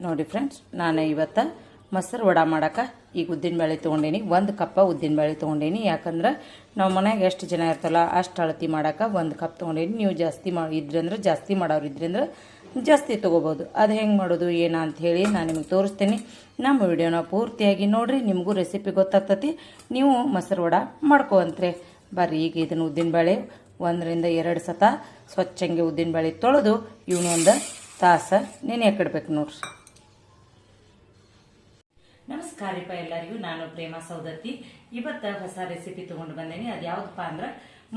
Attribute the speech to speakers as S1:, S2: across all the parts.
S1: ನೋಡಿ ಫ್ರೆಂಡ್ಸ್ ನಾನು ಇವತ್ತು ಮೊಸರು ವಡ ಮಾಡಕ್ಕೆ ಈಗ ಉದ್ದಿನ ಬೇಳೆ ತೊಗೊಂಡೀನಿ, ಒಂದು ಕಪ್ಪ ಉದ್ದಿನ ಬೇಳೆ ತೊಗೊಂಡೀನಿ. ಯಾಕಂದ್ರೆ ನಾವು ಮನ್ಯಾಗ ಎಷ್ಟು ಜನ ಇರ್ತಲ್ಲ ಅಷ್ಟು ಅಳತಿ ಮಾಡಕ್ಕೆ ಒಂದು ಕಪ್ ತೊಗೊಂಡೀನಿ. ನೀವು ಜಾಸ್ತಿ ಮಾ, ಇದ್ರಂದ್ರೆ, ಜಾಸ್ತಿ ಮಾಡೋರು ಇದ್ರಿಂದ್ರೆ ಜಾಸ್ತಿ ತೊಗೋಬೋದು. ಅದು ಹೆಂಗೆ ಮಾಡೋದು, ಏನು ಹೇಳಿ ನಾನು ನಿಮಗೆ ತೋರಿಸ್ತೀನಿ. ನಮ್ಮ ವಿಡಿಯೋನ ಪೂರ್ತಿಯಾಗಿ ನೋಡಿರಿ, ನಿಮಗೂ ರೆಸಿಪಿ ಗೊತ್ತಾಗ್ತತಿ. ನೀವು ಮೊಸರು ವಡ ಮಾಡ್ಕೋವಂತ್ರಿ. ಬರ್ರಿ, ಈಗ ಇದನ್ನು ಉದ್ದಿನಬೇಳೆ ಒಂದರಿಂದ ಎರಡು ಸತ ಸ್ವಚ್ಛಂಗೆ ಉದ್ದಿನಬೇಳೆ ತೊಳೆದು, ಇವನೊಂದು ತಾಸ ನೆನೆ ಹಾಕಿಡ್ಬೇಕು ನೋಡ್ರಿ. ನಮಸ್ಕಾರ ರೀಪ ಎಲ್ಲರಿಗೂ. ನಾನು ಪ್ರೇಮ ಸೌದತ್ತಿ ಇವತ್ತ ಹೊಸ ರೆಸಿಪಿ ತಗೊಂಡು ಬಂದೇನಿ. ಅದು ಯಾವ್ದಪ್ಪ ಅಂದ್ರೆ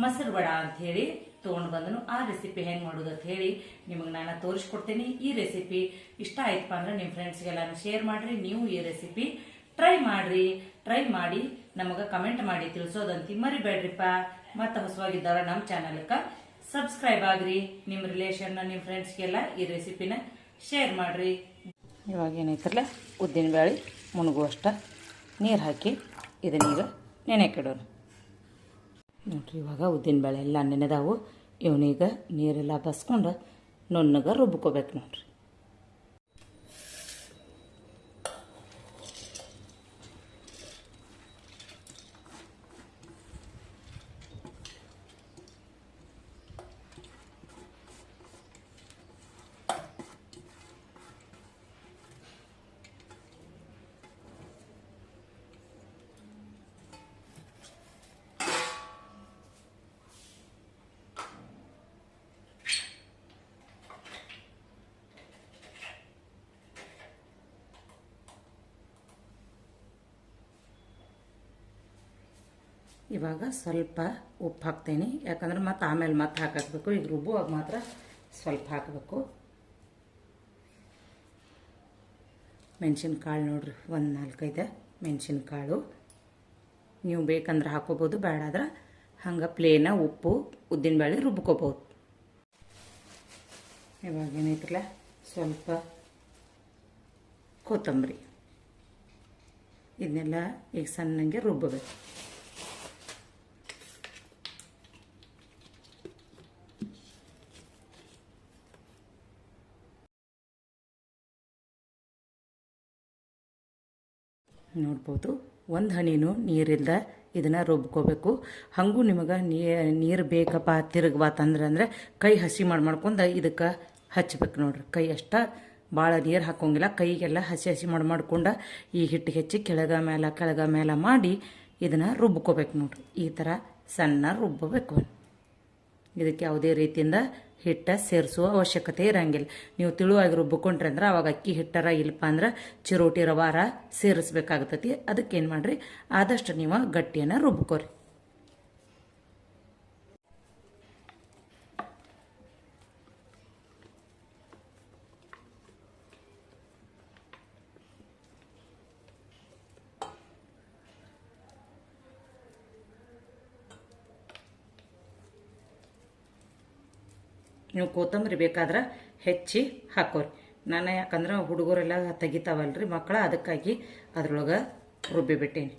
S1: ಮೊಸರು ಬಡ ಅಂತ ಹೇಳಿ ತಗೊಂಡು ಬಂದನು. ಆ ರೆಸಿಪಿ ಹೆಂಗ್ ಮಾಡೋದು ಅಂತ ಹೇಳಿ ನಿಮಗೆ ನಾನು ತೋರಿಸ್ಕೊಡ್ತೀನಿ. ಈ ರೆಸಿಪಿ ಇಷ್ಟ ಆಯ್ತಪ್ಪ ಅಂದ್ರೆ ನಿಮ್ಮ ಫ್ರೆಂಡ್ಸ್ಗೆಲ್ಲಾನು ಶೇರ್ ಮಾಡ್ರಿ. ನೀವು ಈ ರೆಸಿಪಿ ಟ್ರೈ ಮಾಡ್ರಿ. ಟ್ರೈ ಮಾಡಿ ನಮಗೆ ಕಮೆಂಟ್ ಮಾಡಿ ತಿಳಿಸೋದಂತಿ ಮರಿಬೇಡ್ರಿಪ್ಪ ಮತ್ತೆ ಹೊಸವಾಗಿದ್ದವ್ರ ನಮ್ಮ ಚಾನಲ್ಕ ಸಬ್ಸ್ಕ್ರೈಬ್ ಆಗ್ರಿ. ನಿಮ್ಮ ರಿಲೇಷನ್ ನಿಮ್ಮ ಫ್ರೆಂಡ್ಸ್ಗೆಲ್ಲ ಈ ರೆಸಿಪಿನ ಶೇರ್ ಮಾಡ್ರಿ. ಇವಾಗ ಏನೈತ್ರಲ್ಲ ಉದ್ದಿನಬೇಳೆ. ಮುಣಗುವಷ್ಟ ನೀರು ಹಾಕಿ ಇದನ್ನೀಗ ನೆನೆಕಿಡೋಣ. ನೋಡ್ರಿ, ಇವಾಗ ಉದ್ದಿನಬೇಳೆ ಎಲ್ಲ ನೆನೆದಾವು. ಇವನೀಗ ನೀರೆಲ್ಲ ಬಸ್ಕೊಂಡು ನುಣ್ಣಗೆ ರುಬ್ಕೋಬೇಕು ನೋಡ್ರಿ. ಇವಾಗ ಸ್ವಲ್ಪ ಉಪ್ಪು ಹಾಕ್ತೀನಿ. ಯಾಕಂದ್ರೆ ಮತ್ತೆ ಆಮೇಲೆ ಮತ್ತೆ ಹಾಕಬೇಕು ಈಗ ರುಬ್ಬುವಾಗ ಮಾತ್ರ ಸ್ವಲ್ಪ ಹಾಕಬೇಕು. ಮೆಣಸಿನ್ಕಾಳು ನೋಡ್ರಿ, ಒಂದು ನಾಲ್ಕೈದು ಮೆಣಸಿನ್ಕಾಳು. ನೀವು ಬೇಕಂದ್ರೆ ಹಾಕೋಬೋದು ಬೇಡಾದ್ರೆ ಹಂಗೆ ಪ್ಲೇನ ಉಪ್ಪು ಉದ್ದಿನಬೇಳೆ ರುಬ್ಕೋಬೋದು ಇವಾಗ ಏನೈತಲ್ಲ ಸ್ವಲ್ಪ ಕೊತ್ತಂಬರಿ. ಇದನ್ನೆಲ್ಲ ಈಗ ಸಣ್ಣಂಗೆ ರುಬ್ಬಬೇಕು. ನೋಡ್ಬೋದು. ಒಂದು ಹನಿನೂ ನೀರಿಲ್ಲದೆ ಇದನ್ನು ರುಬ್ಕೋಬೇಕು. ಹಾಗೂ ನಿಮಗೆ ನೀರು ಬೇಕಪ್ಪ ತಿರುಗ್ಬಾತಂದ್ರೆ ಅಂದ್ರೆ ಕೈ ಹಸಿ ಮಾಡಿ, ಮಾಡ್ಕೊಂಡು ಇದಕ್ಕೆ ಹಚ್ಬೇಕು ನೋಡ್ರಿ. ಕೈ ಅಷ್ಟ ಭಾಳ ನೀರು ಹಾಕೋಂಗಿಲ್ಲ ಕೈಗೆಲ್ಲ ಹಸಿ ಹಸಿ ಮಾಡಿ, ಮಾಡ್ಕೊಂಡು ಈ ಹಿಟ್ಟು ಹೆಚ್ಚಿ ಕೆಳಗ ಮೇಲೆ ಕೆಳಗ ಮೇಲೆ ಮಾಡಿ ಇದನ್ನು ರುಬ್ಕೋಬೇಕು ನೋಡ್ರಿ. ಈ ಥರ ಸಣ್ಣ ರುಬ್ಬಬೇಕು ಇದಕ್ಕೆ ಯಾವುದೇ ರೀತಿಯಿಂದ ಹಿಟ್ಟ ಸೇರಿಸುವ ಅವಶ್ಯಕತೆ ಇರಂಗಿಲ್ಲ. ನೀವು ತಿಳುವಾಗಿ ರುಬ್ಬಿಕೊಂಡ್ರೆ ಅಂದ್ರೆ ಅವಾಗ ಅಕ್ಕಿ ಹಿಟ್ಟರ ಇಲ್ಲಪ್ಪ ಅಂದ್ರೆ ಚಿರೋಟಿ ರವಾರ ಸೇರಿಸ್ಬೇಕಾಗ್ತತಿ. ಅದಕ್ಕೆ ಏನು ಮಾಡ್ರಿ? ಆದಷ್ಟು ನೀವು ಗಟ್ಟಿಯನ್ನು ರುಬ್ಕೋರಿ. ನೀವು ಕೊತ್ತಂಬರಿ ಬೇಕಾದ್ರೆ ಹೆಚ್ಚಿ ಹಾಕೋರಿ. ನಾನು ಯಾಕಂದ್ರೆ ಹುಡುಗರೆಲ್ಲ ತೆಗಿತಾವಲ್ರಿ ಮಕ್ಕಳ, ಅದಕ್ಕಾಗಿ ಅದ್ರೊಳಗೆ ರುಬ್ಬಿಬಿಟ್ಟೇನಿ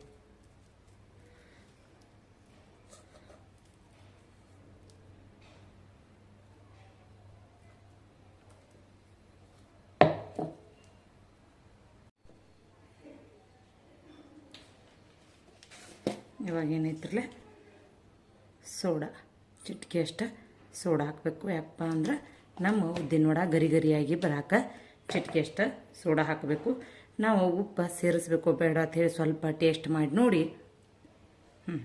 S1: ಇವಾಗ ಏನೈತ್ರಲ್ಲ ಸೋಡಾ, ಚಿಟಿಕೆ ಅಷ್ಟ. ಸೋಡಾ ಹಾಕಬೇಕು ಯಾಕಪ್ಪ ಅಂದ್ರೆ ನಮ್ಮ ಉದ್ದಿನ ವಡ ಗರಿ ಗರಿಯಾಗಿ ಬರಾಕ ಚಿಟಿಕೆ ಅಷ್ಟು ಸೋಡಾ ಹಾಕಬೇಕು. ನಾವು ಉಪ್ಪು ಸೇರಿಸ್ಬೇಕು, ಬೇಡ ಅಂತ ಹೇಳಿ ಸ್ವಲ್ಪ ಟೇಸ್ಟ್ ಮಾಡಿ ನೋಡಿ. ಹ್ಞೂ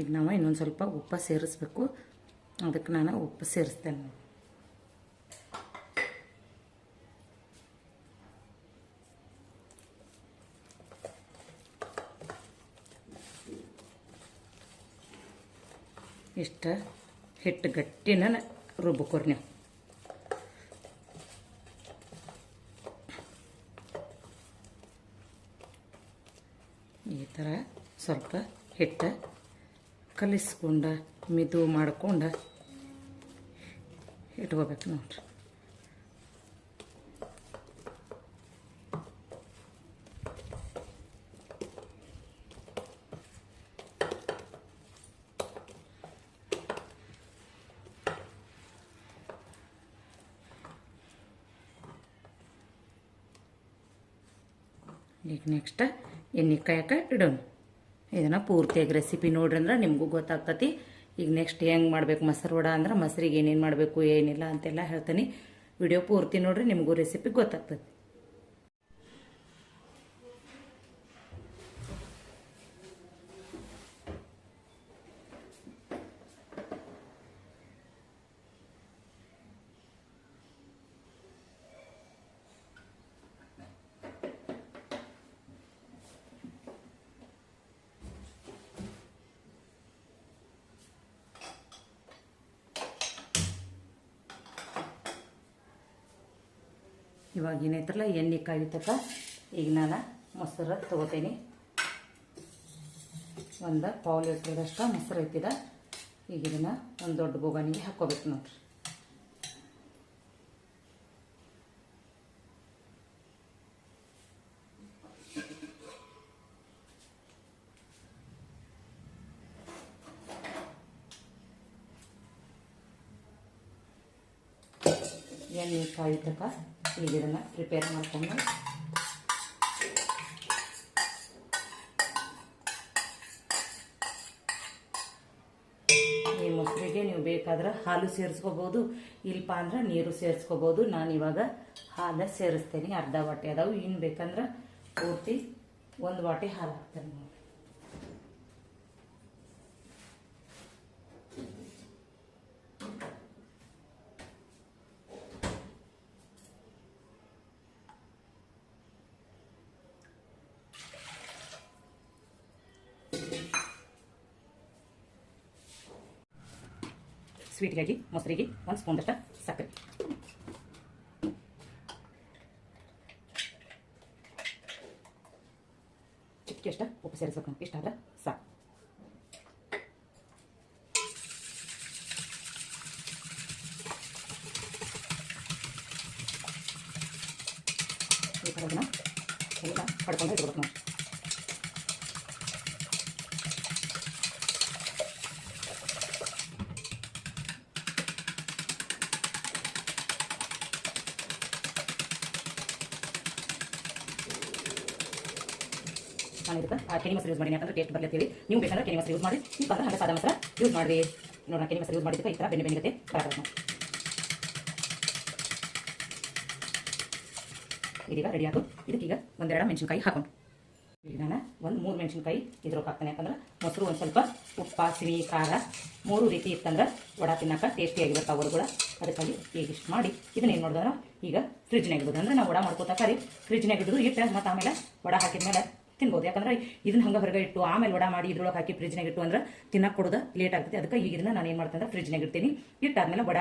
S1: ಈಗ ನಾವು ಇನ್ನೊಂದು ಸ್ವಲ್ಪ ಉಪ್ಪು ಸೇರಿಸ್ಬೇಕು. ಅದಕ್ಕೆ ನಾನು ಉಪ್ಪು ಸೇರಿಸ್ತೇನೆ. ಇಷ್ಟ? ಹಿಟ್ಟು ಗಟ್ಟಿನ ರುಬ್ಕೋರಿ ನೀವು. ಈ ಥರ ಸ್ವಲ್ಪ ಹಿಟ್ಟು ಕಲಿಸ್ಕೊಂಡು ಮಿದು ಮಾಡಿಕೊಂಡು ಇಟ್ಕೋಬೇಕು ನೋಡ್ರಿ ಈಗ ನೆಕ್ಸ್ಟ್ ಎಣ್ಣೆ ಕಾಯಕ್ಕೆ ಇಡೋಣ. ಇದನ್ನು ಪೂರ್ತಿಯಾಗಿ ರೆಸಿಪಿ ನೋಡ್ರಿ ಅಂದ್ರೆ ನಿಮಗೂ ಗೊತ್ತಾಗ್ತತಿ. ಈಗ ನೆಕ್ಸ್ಟ್ ಹೆಂಗೆ ಮಾಡಬೇಕು ಮೊಸರು ವಡ ಅಂದ್ರೆ ಮೊಸರಿಗೆ ಏನೇನು ಮಾಡಬೇಕು ಏನಿಲ್ಲ ಅಂತೆಲ್ಲ ಹೇಳ್ತೀನಿ. ವಿಡಿಯೋ ಪೂರ್ತಿ ನೋಡ್ರಿ ನಿಮಗೂ ರೆಸಿಪಿ ಗೊತ್ತಾಗ್ತದೆ ಇವಾಗ ಏನೈತಲ್ಲ ಎಣ್ಣೆ ಕಾಯ್ತಕ್ಕ ಈಗ ನಾನು ಮೊಸರು ತೊಗೋತೀನಿ. ಒಂದು ಪಾವು ಲೀಟ್ರದಷ್ಟು ಮೊಸರು ಐತಿದ, ಈಗ ಇದನ್ನು ಒಂದು ದೊಡ್ಡ ಬೋಗಾನಿಗೆ ಹಾಕ್ಕೋಬೇಕು ನೋಡ್ರಿ. ಎಣ್ಣೆ ಕಾಯ್ತಕ್ಕ ಈಗ ಇದನ್ನು ಪ್ರಿಪೇರ್ ಮಾಡ್ಕೊಂಡು. ಈ ಮೊಸರಿಗೆ ನೀವು ಬೇಕಾದ್ರೆ ಹಾಲು ಸೇರಿಸ್ಕೋಬೋದು, ಇಲ್ಪ ಅಂದ್ರೆ ನೀರು ಸೇರಿಸ್ಕೋಬೋದು. ನಾನು ಇವಾಗ ಹಾಲು ಸೇರಿಸ್ತೇನೆ, ಅರ್ಧ ವಾಟಿ ಅದಾವು. ಇನ್ನು ಬೇಕಂದ್ರೆ ಪೂರ್ತಿ ಒಂದು ವಾಟಿ ಹಾಲು ಹಾಕ್ತೇನೆ. ಸ್ವೀಟ್ಗಾಗಿ ಮೊಸರಿಗೆ ಒಂದು ಸ್ಪೂನ್ದಷ್ಟು ಸಕ್ಕರೆ ಚಿಕ್ಕಿ ಅಷ್ಟ ಉಪ್ಪು ಸೇರಿಸ್ಬೇಕು ನಮ್ಗೆ ಇಷ್ಟ ಆದ್ರೆ ಸಾಕು ಈ ಥರ ಇದನ್ನ ಎಲ್ಲ ಕಡ್ಕೊಂಡು ಇಟ್ಕೊಬೇಕು ನಾವು ನಾನು ಇದಕ್ಕೆ ಆ ಕೆನೆ ಮೊಸರು ಯೂಸ್ ಮಾಡಿ ಯಾಕಂದ್ರೆ ಟೇಸ್ಟ್ ಬರ್ಲತ್ತೀವಿ ನೀವು ಬೇಕಾದ್ರೆ ಕೆನೆ ಮೊಸರು ಯೂಸ್ ಮಾಡಿ ಈ ಬೇಕಾದ್ರೆ ಹಾಗೆ ಸಾದಾ ಮೊಸರ ಯೂಸ್ ಮಾಡಿರಿ. ನೋಡೋಣ ಕೆನೆ ಮೊಸರು ಯೂಸ್ ಮಾಡಿದ್ರೆ ಈ ಥರ ಬೆಣ್ಣೆ ಬೆಣ್ಣೆ ಬರಬೇಕು ಇದೀಗ ರೆಡಿ ಆಯ್ತು ಇದಕ್ಕೀಗ ಒಂದೆರಡು ಮೆಣಸಿನಕಾಯಿ ಹಾಕೊಂಡು ಈಗ ನಾನು ಒಂದು ಮೂರು ಮೆಣಸಿನ್ಕಾಯಿ ಇದ್ರೊಳಗೆ ಹಾಕ್ತಾನೆ ಯಾಕಂದ್ರೆ ಮೊಸರು ಒಂದು ಸ್ವಲ್ಪ ಉಪ್ಪ, ಸಿಹಿ, ಖಾರ ಮೂರು ರೀತಿ ಇತ್ತಂದ್ರೆ ವಡ ತಿನ್ನಕ ಟೇಸ್ಟಿಯಾಗಿ ಬರ್ತಾವೆ ಅವರು ಅದಕ್ಕಾಗಿ ಈಗ ಇಷ್ಟು ಮಾಡಿ ಇದನ್ನ ಏನು ಮಾಡಿದ್ರೆ ಈಗ ಫ್ರಿಜ್ನಾಗ ಇಡೋದು. ಅಂದ್ರೆ ನಾವು ವಡ ಮಾಡ್ಕೋತಾಕಾರಿ ಫ್ರಿಜ್ನಾಗ ಇಡೋದು, ಇಟ್ಟು ಮತ್ತು ಆಮೇಲೆ ವಡ ಹಾಕಿದ ಮೇಲೆ ತಿನ್ಬೋದು. ಯಾಕಂದ್ರೆ ಇದನ್ನ ಹಂಗೆ ಹೊರಗೆ ಇಟ್ಟು, ಆಮೇಲೆ ವಡ ಮಾಡಿ ಇದ್ರೊಳಗೆ ಹಾಕಿ ಫ್ರಿಜ್ನಾಗ ಇಟ್ಟು ಅಂದ್ರೆ ತಿನ್ನಕ್ಕೆ ಕೊಡೋದು ಲೇಟ್ ಆಗ್ತದೆ ಅದಕ್ಕೆ ಈಗ ಇದನ್ನ ನಾನು ಏನು ಮಾಡ್ತೇನೆ ಅಂದ್ರೆ ಫ್ರಿಜ್ನಾಗ ಇಡ್ತೀನಿ. ಇಟ್ಟಾದ್ಮೇಲೆ ವಡ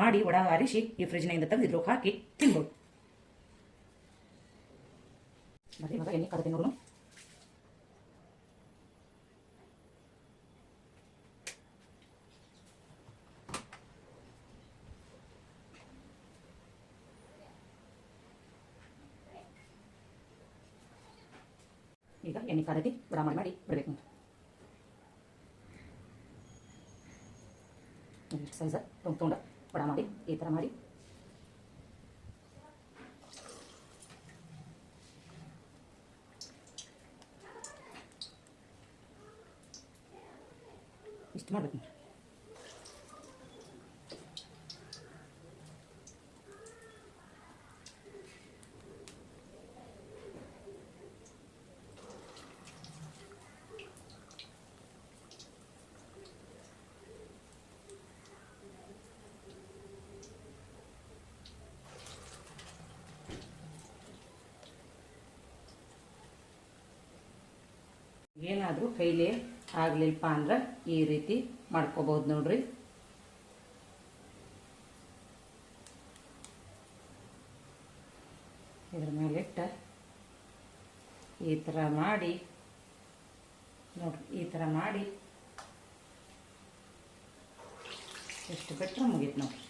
S1: ಮಾಡಿ, ವಡ ಆರಿಸಿ ಈ ಫ್ರಿಜ್ನಾಗಿಂದ ತೆಗೆದು ಇದ್ರೊಳಗೆ ಹಾಕಿ ತಿನ್ಬೋದು. ಇವಾಗ ಎಣ್ಣೆ ಕಡತೆ ನೋಡೋಣ. ಈಗ ಎಣ್ಣೆ ಕಾದತಿ ಬಡ ಮಾಡಿ ಮಾಡಿ ಬಿಡಬೇಕು ನೋಡಿ ಇಷ್ಟು ಸೈಜ ತುಂಬ ತೊಗೊಂಡು ಬಡ ಮಾಡಿ ಈ ಥರ ಮಾಡಿ. ಇಷ್ಟು ಮಾಡ್ಬೇಕು ಏನಾದರೂ ಕೈಲೇ ಆಗಲಿಲ್ಲಪ್ಪ ಅಂದ್ರೆ ಈ ರೀತಿ ಮಾಡ್ಕೋಬಹುದು ನೋಡ್ರಿ. ಇದ್ರ ಮೇಲೆ ಇಟ್ಟ ಈ ಥರ ಮಾಡಿ ನೋಡ್ರಿ, ಈ ಥರ ಮಾಡಿ. ಎಷ್ಟು ಬೆಟ್ಟ ಮುಗೀತು ನೋಡ್ರಿ.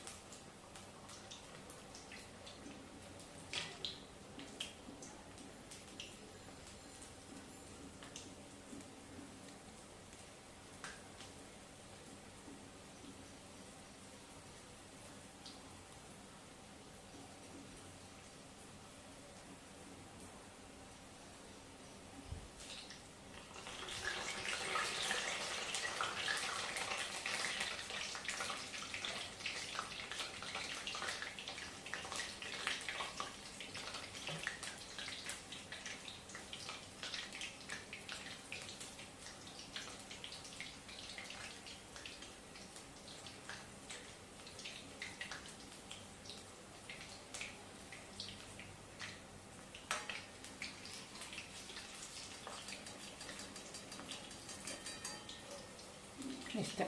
S1: ಇಷ್ಟ.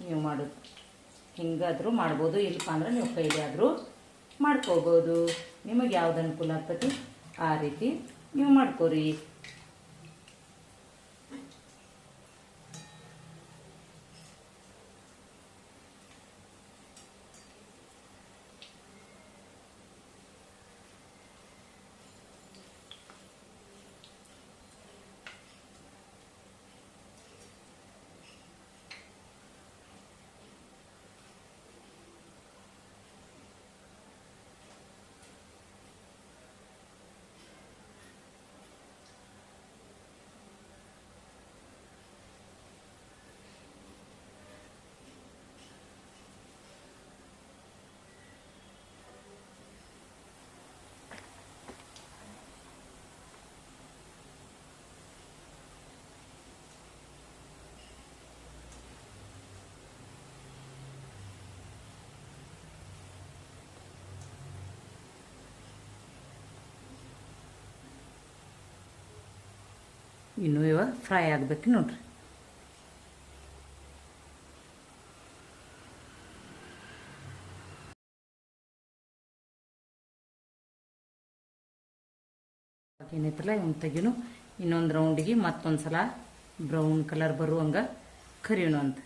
S1: ನೀವು ಮಾಡೋದು. ಹಿಂಗಾದರೂ ಮಾಡ್ಬೋದು ಇಲ್ಲಪ್ಪ ಅಂದ್ರೆ ನೀವು ಕೈಲಿ ಆದರೂ ಮಾಡ್ಕೋಬೋದು. ನಿಮಗೆ ಯಾವ್ದು ಅನುಕೂಲ ಆಗ್ತೈತಿ ಆ ರೀತಿ ನೀವು ಮಾಡ್ಕೋರಿ. ಇನ್ನು ಇವ ಫ್ರೈ ಆಗ್ಬೇಕು ನೋಡ್ರಿ. ಏನೈತಲ್ಲ ಇವನ್ ತೆಗಿನು ಇನ್ನೊಂದು ರೌಂಡಿಗೆ ಮತ್ತೊಂದು ಸಲ ಬ್ರೌನ್ ಕಲರ್ ಬರುವಂಗ ಕರಿಯೋಣ ಅಂತ.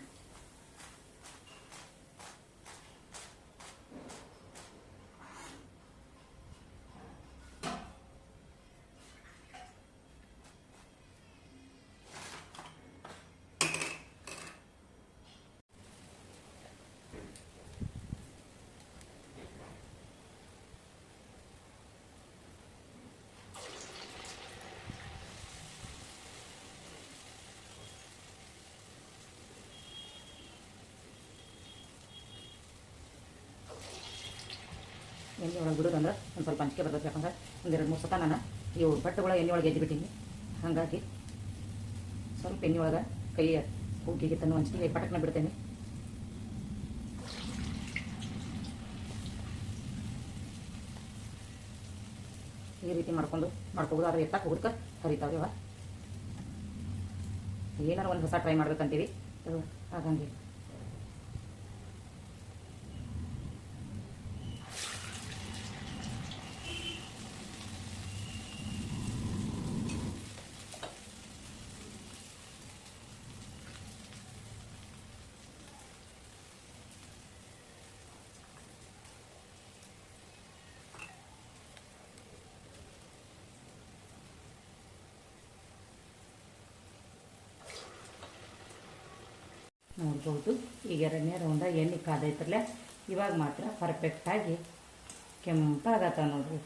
S1: ಎಣ್ಣೆ ಒಳಗೆ ಬಿಡೋದಂದ್ರೆ ಒಂದು ಸ್ವಲ್ಪ ಅಂಚಿಕೆ ಬರ್ತದೆ ಯಾಕಂದ್ರೆ ಒಂದೆರಡು ಮೂರು ಸತ ನಾನು ಇವು ಬಟ್ಟೆಗಳ ಎಣ್ಣೆ ಒಳಗೆ ಎದ್ದು ಬಿಟ್ಟಿನಿ. ಹಾಗಾಗಿ ಸ್ವಲ್ಪ ಎಣ್ಣೆ ಒಳಗೆ ಕೈಯ ಕೂಗಿಗೆ ತನ್ನ ಅಂಚಿಕೆ ಪಟಕ್ನ ಬಿಡ್ತೇನೆ. ಈ ರೀತಿ ಮಾಡ್ಕೊಂಡು ಮಾಡ್ಕೋಬೋದು ಆದರೆ ಎತ್ತಕ್ಕೆ ಹುಡುಕ ಹರಿತಾವೆ ಅವ. ಏನಾರು ಒಂದು ಹೊಸ ಟ್ರೈ ಮಾಡ್ಬೇಕಂತೀವಿ. ಅದು ನೋಡ್ಬೋದು ಈಗ ಎರಡನೇ ರೌಂಡ ಎಣ್ಣೆ ಕಾದೈತ್ರಲ್ಲ ಇವಾಗ ಮಾತ್ರ ಪರ್ಫೆಕ್ಟಾಗಿ ಕೆಂಪಾಗತ್ತ ನೋಡ್ರಿ.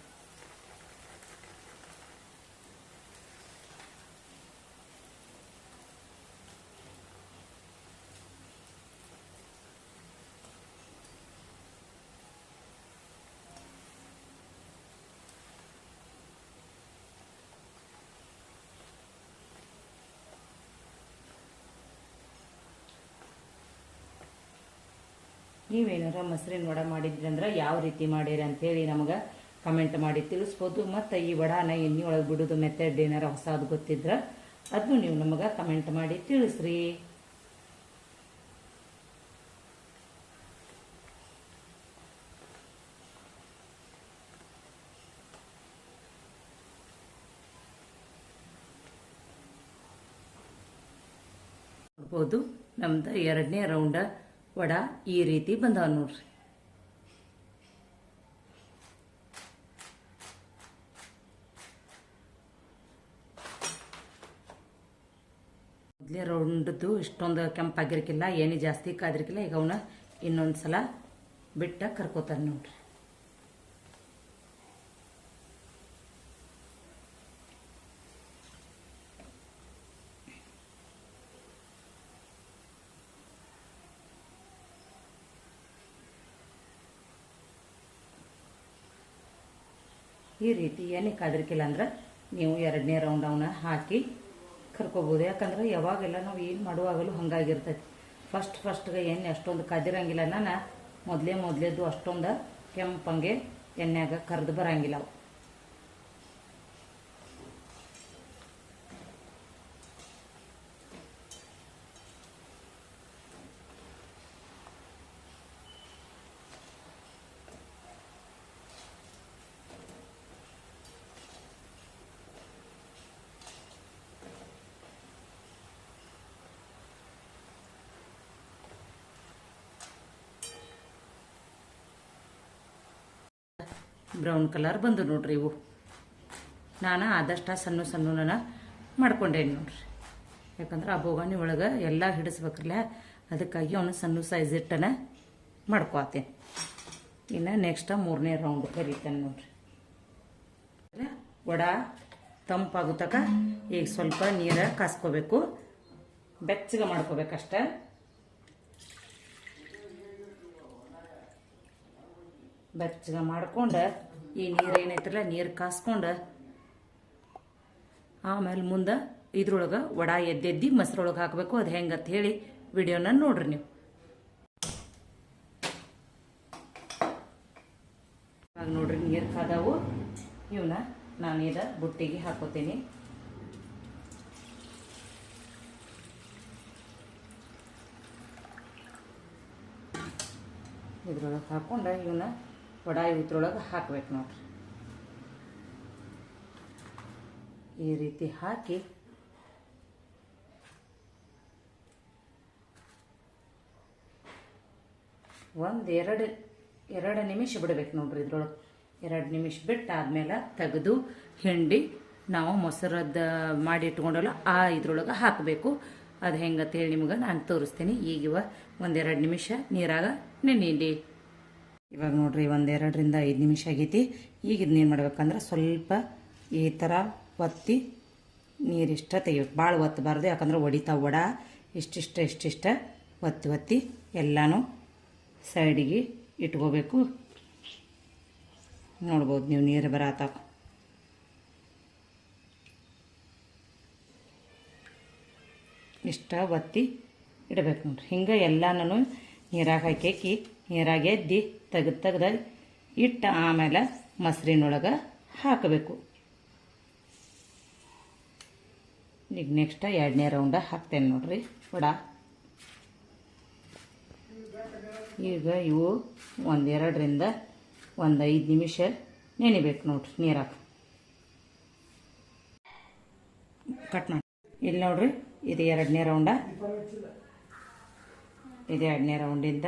S1: ನೀವೇನಾರ ಮೊಸರಿನ ವಡ ಮಾಡಿದ್ರಿ ಅಂದ್ರೆ ಯಾವ ರೀತಿ ಮಾಡಿರಿ ಅಂತೇಳಿ ನಮಗೆ ಕಮೆಂಟ್ ಮಾಡಿ ತಿಳಿಸ್ಬೋದು. ಮತ್ತು ಈ ವಡಾನ ಎಣ್ಣೆ ಒಳಗೆ ಬಿಡೋದು ಮೆಥಡ್ ಏನಾರ ಹೊಸದು ಗೊತ್ತಿದ್ರೆ ಅದನ್ನು ನೀವು ನಮಗೆ ಕಮೆಂಟ್ ಮಾಡಿ ತಿಳಿಸ್ರಿ. ನಮ್ದು ಎರಡನೇ ರೌಂಡ ವಡ ಈ ರೀತಿ ಬಂದಾವ ನೋಡ್ರಿ. ಮೊದಲೇ ರೌಂಡದ್ದು ಇಷ್ಟೊಂದು ಕೆಂಪಾಗಿರಕಿಲ್ಲ, ಏನೇ ಜಾಸ್ತಿ ಕಾದಿರ್ಕಿಲ್ಲ, ಈಗ ಅವನ್ನ ಇನ್ನೊಂದು ಸಲ ಬಿಟ್ಟ ಕರ್ಕೋತಾರೆ ನೋಡ್ರಿ. ಈ ರೀತಿ ಎಣ್ಣೆ ಕಾದಿರ್ಕಿಲ್ಲ ಅಂದ್ರೆ ನೀವು ಎರಡನೇ ರೌಂಡ್ ಅವನ್ನ ಹಾಕಿ ಕರ್ಕೋಬೋದು. ಯಾಕಂದ್ರೆ ಯಾವಾಗೆಲ್ಲ ನಾವು ಏನು ಮಾಡುವಾಗಲೂ ಹಂಗಾಗಿರ್ತೈತಿ. ಫಸ್ಟ್ ಫಸ್ಟ್ಗೆ ಎಣ್ಣೆ ಅಷ್ಟೊಂದು ಕದಿರಂಗಿಲ್ಲ. ನಾನು ಮೊದಲೇ ಮೊದಲೇದು ಅಷ್ಟೊಂದು ಕೆಂಪಂಗೆ ಎಣ್ಣೆಯಾಗ ಕರೆದು ಬರಂಗಿಲ್ಲ ಅವು. ಬ್ರೌನ್ ಕಲರ್ ಬಂದು ನೋಡ್ರಿ ಇವು. ನಾನು ಆದಷ್ಟು ಸಣ್ಣ ಸಣ್ಣನ ಮಾಡ್ಕೊಂಡೇನಿ ನೋಡ್ರಿ. ಯಾಕಂದ್ರೆ ಆ ಬೋಗಾಣಿ ಒಳಗೆ ಎಲ್ಲ ಹಿಡಿಸ್ಬೇಕಲ್ಲ ಅದಕ್ಕಾಗಿ ಅವನು ಸಣ್ಣ ಸೈಜ್ ಇಟ್ಟನ ಮಾಡ್ಕೋತೇನೆ. ಇನ್ನು ನೆಕ್ಸ್ಟ್ ಮೂರನೇ ರೌಂಡ್ ಕರಿತೇನೆ ನೋಡ್ರಿ. ವಡ ತಂಪಾಗುತ್ತಕ ತಕ ಈಗ ಸ್ವಲ್ಪ ನೀರ ಕಾಸ್ಕೋಬೇಕು. ಬೆಚ್ಚಗೆ ಮಾಡ್ಕೋಬೇಕಷ್ಟೆ. ಬೆಚ್ಚಗೆ ಮಾಡ್ಕೊಂಡು ಈ ನೀರು ಏನೈತ್ರಲ್ಲ ನೀರು ಕಾಸ್ಕೊಂಡು ಆಮೇಲೆ ಮುಂದೆ ಇದ್ರೊಳಗೆ ವಡ ಎದ್ದೆದ್ದಿ ಮೊಸರೊಳಗೆ ಹಾಕಬೇಕು. ಅದು ಅಂತ ಹೇಳಿ ವಿಡಿಯೋನ ನೋಡ್ರಿ ನೀವು. ಇವಾಗ ನೋಡ್ರಿ ನೀರು ಕಾದವು. ಇವನ್ನ ನಾನು ಇದ ಬುಟ್ಟಿಗೆ ಹಾಕೋತೀನಿ. ಇದ್ರೊಳಗೆ ಹಾಕೊಂಡು ಇವನ್ನ ವಡ ಇದ್ರೊಳಗೆ ಹಾಕ್ಬೇಕು ನೋಡ್ರಿ. ಈ ರೀತಿ ಹಾಕಿ ಒಂದು ಎರಡು ನಿಮಿಷ ಬಿಡಬೇಕು ನೋಡ್ರಿ ಇದ್ರೊಳಗೆ. ಎರಡು ನಿಮಿಷ ಬಿಟ್ಟು ಆದಮೇಲೆ ತೆಗೆದು ಹಿಂಡಿ ನಾವು ಮೊಸರದ ಮಾಡಿ ಇಟ್ಕೊಂಡಲ್ಲ ಆ ಇದ್ರೊಳಗೆ ಹಾಕಬೇಕು. ಅದು ಹೆಂಗಂತ ಹೇಳಿ ನಿಮ್ಗೆ ನಾನು ತೋರಿಸ್ತೀನಿ. ಈಗಿವ ಒಂದೆರಡು ನಿಮಿಷ ನೀರಾಗ ನೆನೀಲಿ ಇವಾಗ ನೋಡ್ರಿ ಒಂದೆರಡರಿಂದ ಐದು ನಿಮಿಷ ಆಗೈತಿ. ಈಗ ಇದನ್ನ ಏನು ಮಾಡ್ಬೇಕಂದ್ರೆ ಸ್ವಲ್ಪ ಈ ಥರ ಒತ್ತಿ ನೀರಿಷ್ಟ ತೆಗಿಬೇಕು ಭಾಳ ಒತ್ತಬಾರ್ದು ಯಾಕಂದ್ರೆ ಒಡಿತಾ ವಡ. ಇಷ್ಟಿಷ್ಟ ಇಷ್ಟಿಷ್ಟ ಒತ್ತಿ ಒತ್ತಿ ಎಲ್ಲನೂ ಸೈಡಿಗೆ ಇಟ್ಕೋಬೇಕು. ನೋಡ್ಬೋದು ನೀವು ನೀರು ಬರತ್ತಾವ ಇಷ್ಟ ಒತ್ತಿ ಇಡಬೇಕು ನೋಡ್ರಿ. ಹಿಂಗೆ ಎಲ್ಲನೂ ನೀರಾಗ ಹಾಕಿ, ನೀರಾಗೆ ಎದ್ದಿ ತೆಗೆದು ತೆಗ್ದು ಇಟ್ಟು ಆಮೇಲೆ ಮೊಸರಿನೊಳಗೆ ಹಾಕಬೇಕು. ಈಗ ನೆಕ್ಸ್ಟ್ ಎರಡನೇ ರೌಂಡ ಹಾಕ್ತೇನೆ ನೋಡ್ರಿ ವಡ. ಈಗ ಇವು ಒಂದೆರಡರಿಂದ ಒಂದು ಐದು ನಿಮಿಷ ನೆನಿಬೇಕು ನೋಡ್ರಿ ನೀರಾಗ ಕಟ್ ಮಾಡಿ ಇಲ್ಲಿ ನೋಡ್ರಿ ಇದು ಎರಡನೇ ರೌಂಡ ಇದು ಎರಡನೇ ರೌಂಡಿಂದ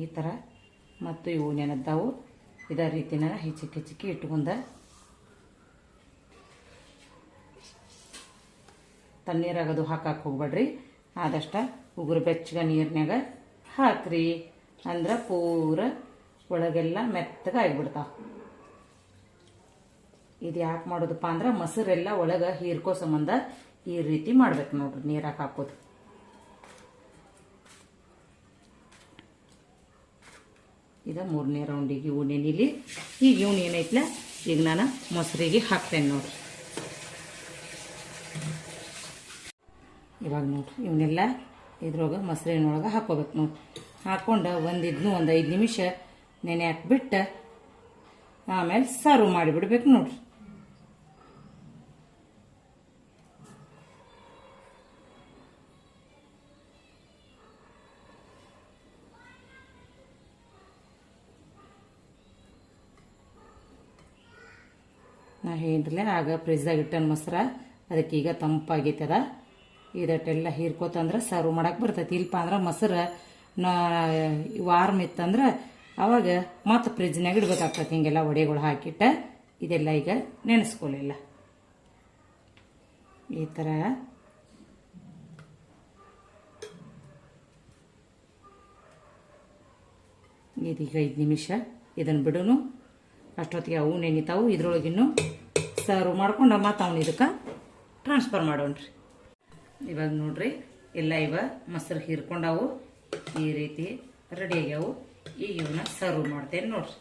S1: ಈ ಥರ ಮತ್ತು ಇವು ನೆನೆದ್ದಾವು. ಇದೇ ರೀತಿನ ಹಿಚಿಕ್ ಹಿಚಿಕಿ ಇಟ್ಕೊಂಡ ತಣ್ಣೀರಾಗದು ಹಾಕಕ್ಕೆ ಹೋಗ್ಬೇಡ್ರಿ. ಆದಷ್ಟು ಉಗುರು ಬೆಚ್ಚಗ ನೀರಿನಾಗ ಹಾಕ್ರಿ. ಅಂದ್ರೆ ಪೂರ ಒಳಗೆಲ್ಲ ಮೆತ್ತಗೆ ಆಗಿಬಿಡ್ತಾವ. ಇದು ಯಾಕೆ ಮಾಡೋದಪ್ಪ ಅಂದ್ರೆ ಮೊಸರೆಲ್ಲ ಒಳಗೆ ಹೀರ್ಕೋ ಸಂಬಂಧ ಈ ರೀತಿ ಮಾಡ್ಬೇಕು ನೋಡ್ರಿ ನೀರಾಗ ಹಾಕೋದು. ಇದ ಮೂರನೇ ರೌಂಡಿಗೆ ಇವು ನೆನಿಲಿ ಈಗ ಇವ್ನು ಏನೈತ್ಲ ಈಗ ನಾನು ಮೊಸರಿಗೆ ಹಾಕ್ತೇನೆ ನೋಡ್ರಿ. ಇವಾಗ ನೋಡ್ರಿ, ಇವನ್ನೆಲ್ಲ ಇದ್ರೊಳಗೆ ಮೊಸರಿನೊಳಗೆ ಹಾಕೋಬೇಕು ನೋಡ್ರಿ. ಹಾಕ್ಕೊಂಡು ಒಂದು ಇದನ್ನು ಒಂದು ಐದು ನಿಮಿಷ ನೆನೆ ಹಾಕ್ಬಿಟ್ಟು ಆಮೇಲೆ ಸರ್ವ್ ಮಾಡಿಬಿಡ್ಬೇಕು ನೋಡ್ರಿ. ನಾ ಹೇಳಿದ್ರಲ್ಲ ಆಗ ಫ್ರಿಜ್ದಾಗ ಇಟ್ಟನ ಮೊಸರ, ಅದಕ್ಕೆ ಈಗ ತಂಪಾಗೈತದ ಇದಟ್ಟೆಲ್ಲ ಹೀರ್ಕೋತಂದ್ರೆ ಸರ್ವ್ ಮಾಡಕ್ಕೆ ಬರ್ತೈತಿ. ಇಲ್ಲಪ್ಪ ಅಂದ್ರೆ ಮೊಸರು ವಾರ್ಮ್ ಇತ್ತಂದ್ರೆ ಅವಾಗ ಮತ್ತೆ ಫ್ರಿಜ್ನಾಗ ಇಡ್ಬೇಕಾಗ್ತೈತಿ. ಹಿಂಗೆಲ್ಲ ಒಡೆಗಳು ಹಾಕಿಟ್ಟ ಇದೆಲ್ಲ ಈಗ ನೆನೆಸ್ಕೊಳ್ಳಿಲ್ಲ ಈ ಥರ ಇದೀಗ ಐದು ನಿಮಿಷ. ಇದನ್ನು ಬಿಡೋನು. ಅಷ್ಟೊತ್ತಿಗೆ ಅವು ನೆನಿತಾವು. ಇದ್ರೊಳಗಿನ್ನು ಸರ್ವ್ ಮಾಡ್ಕೊಂಡು ಮತ್ತು ತಾವು ಇದಕ್ಕೆ ಟ್ರಾನ್ಸ್ಫರ್ ಮಾಡೋಣ್ರಿ. ಇವಾಗ ನೋಡ್ರಿ, ಎಲ್ಲ ಇವ ಮೊಸರು ಹೀರ್ಕೊಂಡವು. ಈ ರೀತಿ ರೆಡಿ ಆಗ್ಯಾವು. ಈಗ ಇವನ್ನ ಸರ್ವ್ ಮಾಡ್ತೇನೆ ನೋಡ್ರಿ.